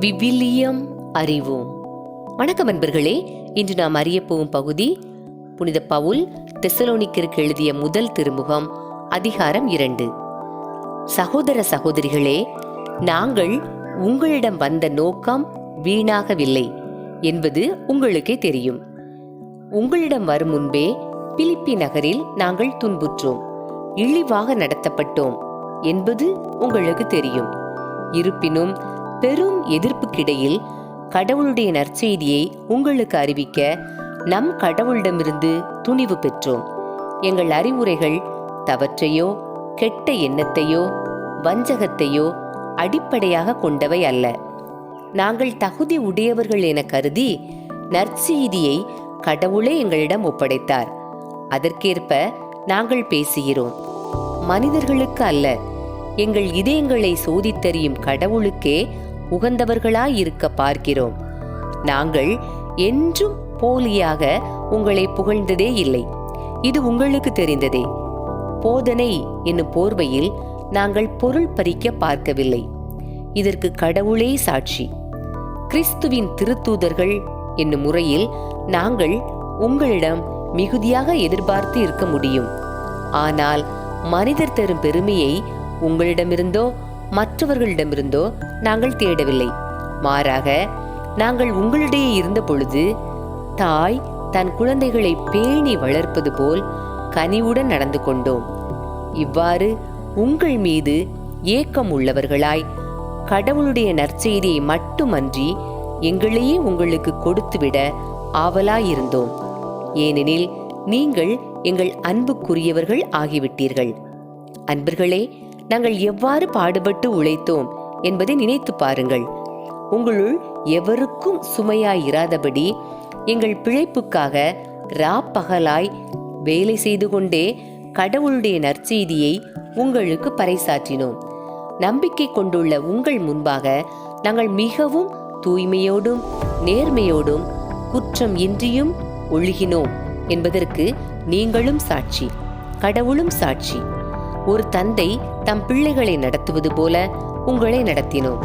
விவிலியம் அறிவோம். வணக்கம் அன்பர்களே இன்று நாம் அறிய போகும் பகுதி புனித பவுல் தெசலோனிக்கிற்கு எழுதிய முதல் திருமுகம் அதிகாரம் இரண்டு. சகோதர சகோதரிகளே நாங்கள் உங்களிடம் வந்த நோக்கம் வீணாகவில்லை என்பது உங்களுக்கே தெரியும். உங்களிடம் வரும் முன்பே பிலிப்பி நகரில் நாங்கள் துன்புற்றோம் இழிவாக நடத்தப்பட்டோம் என்பது உங்களுக்கு தெரியும். இருப்பினும் பெரும் எதிர்ப்புக்கிடையில் கடவுளுடைய நற்செய்தியை உங்களுக்கு அறிவிக்க நம் கடவுளிடமிருந்து துணிவு பெற்றோம். எங்கள் அறிவுரைகள் தவற்றையோ கெட்ட எண்ணத்தையோ வஞ்சகத்தையோ அடிப்படையாக கொண்டவை அல்ல. நாங்கள் தகுதி உடையவர்கள் என கருதி நற்செய்தியை கடவுளே எங்களிடம் ஒப்படைத்தார். அதற்கேற்ப நாங்கள் பேசுகிறோம். மனிதர்களுக்கு அல்ல எங்கள் இதயங்களை சோதித்தறியும் கடவுளுக்கே உகந்தவர்களாயிருக்க பார்க்கிறோம். நாங்கள் என்றும் போலியாக உங்களை புகழ்ந்ததே இல்லை. இது உங்களுக்கு தெரிந்ததே. போதனை என்னும் போர்வையில் நாங்கள் பொருள் பறிக்க பார்க்கவில்லை. இதற்கு கடவுளே சாட்சி. கிறிஸ்துவின் திருத்தூதர்கள் என்னும் முறையில் நாங்கள் உங்களிடம் மிகுதியாக எதிர்பார்த்து இருக்க முடியும். ஆனால் மனிதர் தரும் பெருமையை உங்களிடமிருந்தோ மற்றவர்களிடமிருந்தோ நாங்கள் தேடவில்லை. மாறாக நாங்கள் உங்களிடையே இருந்த பொழுது தாய் தன் குழந்தைகளை பேணி வளர்ப்பது போல் கனிவுடன் நடந்து கொண்டோம். இவ்வாறு உங்கள் மீது ஏக்கம் உள்ளவர்களாய் கடவுளுடைய நற்செய்தியை மட்டுமன்றி எங்களையே உங்களுக்கு கொடுத்துவிட ஆவலாயிருந்தோம். ஏனெனில் நீங்கள் எங்கள் அன்புக்குரியவர்கள் ஆகிவிட்டீர்கள். அன்பர்களே நாங்கள் எவ்வாறு பாடுபட்டு உழைத்தோம் என்பதை நினைத்து பாருங்கள். உங்களுள் எவருக்கும் சுமையாயிராதபடி எங்கள் பிழைப்புக்காக ராப்பகலாய் வேலை செய்து கொண்டே கடவுளுடைய நற்செய்தியை உங்களுக்கு பறைசாற்றினோம். நம்பிக்கை கொண்டுள்ள உங்கள் முன்பாக நாங்கள் மிகவும் தூய்மையோடும் நேர்மையோடும் குற்றம் இன்றியும் ஒழுகினோம் என்பதற்கு நீங்களும் சாட்சி கடவுளும் சாட்சி. ஒரு தந்தை தம் பிள்ளைகளை நடத்துவது போல உங்களை நடத்தினோம்.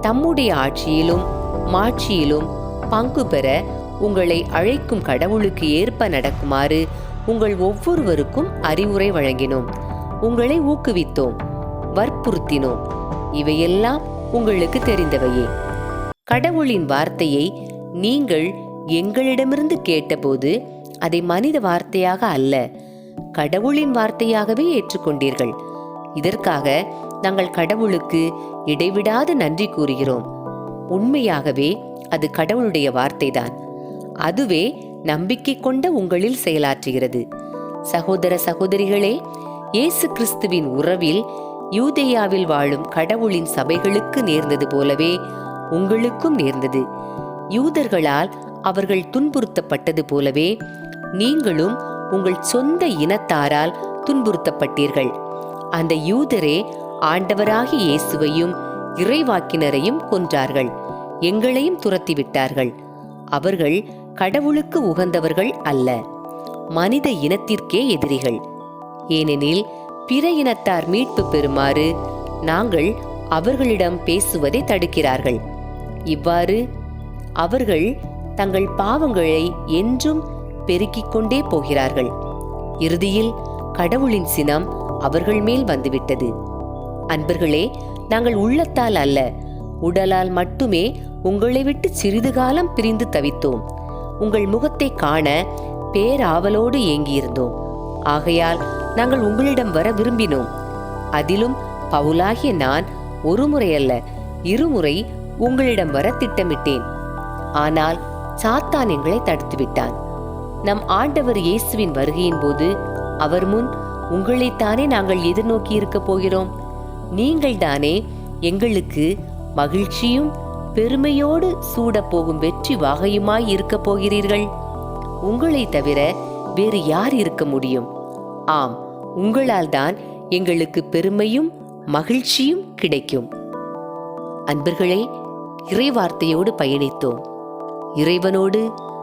தம்முடைய ஆட்சியிலும் மாட்சியிலும் பங்கு பெற உங்களை அழைக்கும் கடவுளுக்கு ஏற்ப நடக்குமாறு உங்கள் ஒவ்வொருவருக்கும் அறிவுரை வழங்கினோம். உங்களை ஊக்குவித்தோம் வற்புறுத்தினோம். இவையெல்லாம் உங்களுக்கு தெரிந்தவையே. கடவுளின் வார்த்தையை நீங்கள் எங்களிடமிருந்து கேட்டபோது அதை மனித வார்த்தையாக அல்ல கடவுளின் வார்த்தையாகவே ஏற்றுக்கொண்டீர்கள். இதற்காக நாங்கள் கடவுளுக்கு இடைவிடாது நன்றி கூறுகிறோம். உண்மையாகவே அது கடவுளுடைய வார்த்தைதான். அதுவே நம்பிக்கை கொண்ட உங்களில் செயலாற்றுகிறது. சகோதர சகோதரிகளே இயேசு கிறிஸ்துவின் உறவில் யூதேயாவில் வாழும் கடவுளின் சபைகளுக்கு நேர்ந்தது போலவே உங்களுக்கும் நேர்ந்தது. யூதர்களால் அவர்கள் துன்புறுத்தப்பட்டது போலவே நீங்களும் உங்கள் சொந்த இனத்தாரால் துன்புறுத்தப்பட்டீர்கள். அந்த யூதரே ஆண்டவராகி இயேசுவையும் இறைவாக்கினரையும் கொன்றார்கள். எங்களையும் துரத்திவிட்டார்கள். அவர்கள் கடவுளுக்கு உகந்தவர்கள் அல்ல. மனித இனத்திற்கே எதிரிகள். ஏனெனில் பிற இனத்தார் மீட்பு பெறுமாறு நாங்கள் அவர்களிடம் பேசுவதை தடுக்கிறார்கள். இவ்வாறு அவர்கள் தங்கள் பாவங்களை என்றும் பெருக்கிக் கொண்டே போகிறார்கள். இறுதியில் கடவுளின் சினம் அவர்கள் மேல் வந்துவிட்டது. அன்பர்களே நாங்கள் உள்ளத்தால் அல்ல உடலால் மட்டுமே உங்களை விட்டு சிறிது காலம் பிரிந்து தவித்தோம். உங்கள் முகத்தை காண பேராவலோடு ஏங்கியிருந்தோம். ஆகையால் நாங்கள் உங்களிடம் வர விரும்பினோம். அதிலும் பவுலாகிய நான் ஒரு முறையல்ல இருமுறை உங்களிடம் வர திட்டமிட்டேன். ஆனால் சாத்தான் எங்களை தடுத்துவிட்டான். நம் ஆண்டவர் இயேசுவின் வருகையின் போது அவர் முன் உங்களைத்தானே நாங்கள் எதிர்நோக்கி இருக்க போகிறோம். நீங்கள் தானே எங்களுக்கு மகிழ்ச்சியும் பெருமையோடு சூடப் போகும் வெற்றி வாகையுமாய் இருக்க போகிறீர்கள். உங்களை தவிர வேறு யார் இருக்க முடியும்? ஆம் உங்களால் தான் எங்களுக்கு பெருமையும் மகிழ்ச்சியும் கிடைக்கும். அன்பர்களே இறைவார்த்தையோடு பயணித்தோம். இறைவனோடு